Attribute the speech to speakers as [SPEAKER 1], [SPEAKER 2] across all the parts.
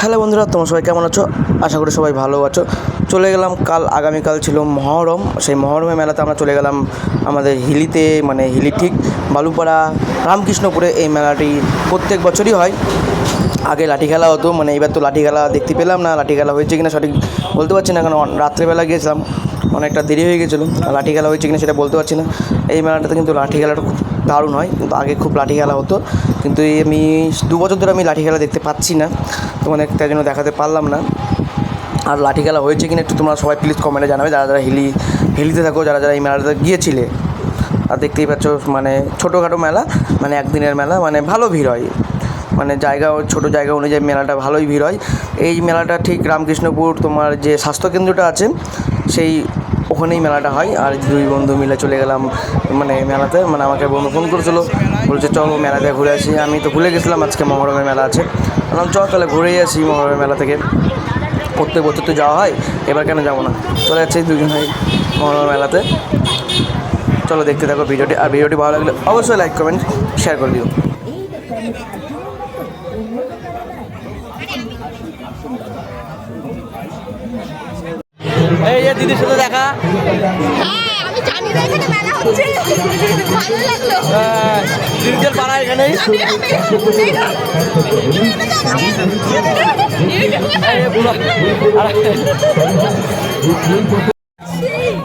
[SPEAKER 1] Hello বন্ধুরা, তোমরা সবাই কেমন আছো? আশা করি সবাই ভালো আছো। চলে গেলাম, কাল আগামীকাল ছিল মহরম। সেই মহরমের মেলাতে আমরা চলে গেলাম আমাদের হিলিতে মানে হিলি ঠিক বালুপাড়া, রামকৃষ্ণপুরে এই মেলাটি প্রত্যেক বছরই হয়। আগে লাঠি খেলা হতো মানে এবার তো লাঠি খেলা দেখতে পেলাম না লাঠি খেলা হয়েছে কিনা সঠিক বলতে পারছি না, কারণ রাত্রেবেলা গিয়েছিলাম, অনেকটা দেরি হয়ে গেছিল লাঠি খেলা হয়েছে কিনা সেটা বলতে পারছি না। এই মেলাটাতে কিন্তু লাঠি খেলাটা খুব দারুণ হয়, কিন্তু আগে খুব লাঠি খেলা হতো। কিন্তু আমি দু বছর ধরে আমি লাঠি খেলা দেখতে পাচ্ছি না। তোমাদের তাই জন্য দেখাতে পারলাম না। আর লাঠি খেলা হয়েছে কিনা একটু তোমরা সবাই প্লিজ কমেন্টে জানাবে। যারা যারা হিলি, হিলিতে থাকো, যারা যারা এই মেলাটাতে গিয়েছিলে, আর দেখতেই পাচ্ছ মানে ছোটোখাটো মেলা মানে একদিনের মেলা মানে ভালো ভিড় হয়। মানে জায়গা, ছোটো জায়গা অনুযায়ী মেলাটা ভালোই ভিড় হয়। এই মেলাটা ঠিক রামকৃষ্ণপুর তোমার যে স্বাস্থ্যকেন্দ্রটা আছে, সেই ওখানেই মেলাটা হয় আর দুই বন্ধু মিলে চলে গেলাম মানে মেলাতে মানে আমাকে বন্ধু ফোন করেছিলো, বলছে, চলো মেলাতে ঘুরে আসি। আমি তো ভুলে গেছিলাম, আজকে মহরমের মেলা আছে। বললাম, চল তাহলে ঘুরেই আসি মহরমের মেলা থেকে। প্রত্যেক বছর তো যাওয়া হয়, এবার কেন যাব না? চলে যাচ্ছে দুজন হয় মহরমের মেলাতে। চলো দেখতে থাকো ভিডিওটি, আর ভিডিওটি ভালো লাগলে অবশ্যই লাইক কমেন্ট শেয়ার করে দিও। এই যে দিদির সাথে দেখা।
[SPEAKER 2] হ্যাঁ
[SPEAKER 1] হ্যাঁ, দিদিদের পাড়া এখানেই।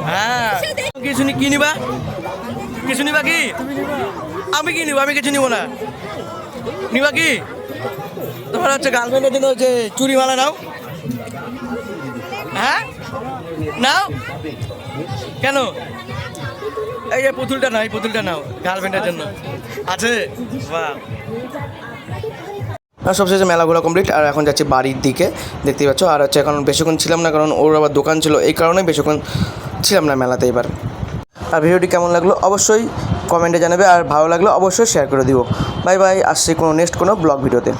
[SPEAKER 1] হ্যাঁ। কিছু নি- কি নিবা? কিছু নিবা কি? আমি কি নিব? আমি কিছু নিব না। নিবা কি? তোমার হচ্ছে গার্লফ্রেন্ডের জন্য হচ্ছে চুরি মালা নাও। হ্যাঁ? নাও কেন? এই পুতুলটা নাও, এই পুতুলটা নাও গার্লফ্রেন্ডের জন্য। আছে? সবশেষে মেলা ঘোরা কমপ্লিট আর এখন যাচ্ছি বাড়ির দিকে, দেখতেই পাচ্ছ। আর হচ্ছে এখন বেশিক্ষণ ছিলাম না, কারণ ওর আবার দোকান ছিল, এই কারণে বেশিক্ষণ ছিলাম না মেলাতে এবার। আর ভিডিওটি কেমন লাগল? অবশ্যই কমেন্টে জানাবে, আর ভালো লাগল অবশ্যই শেয়ার করে দিব বাই বাই আসছি কোনো নেক্সট কোনো ব্লগ ভিডিওতে।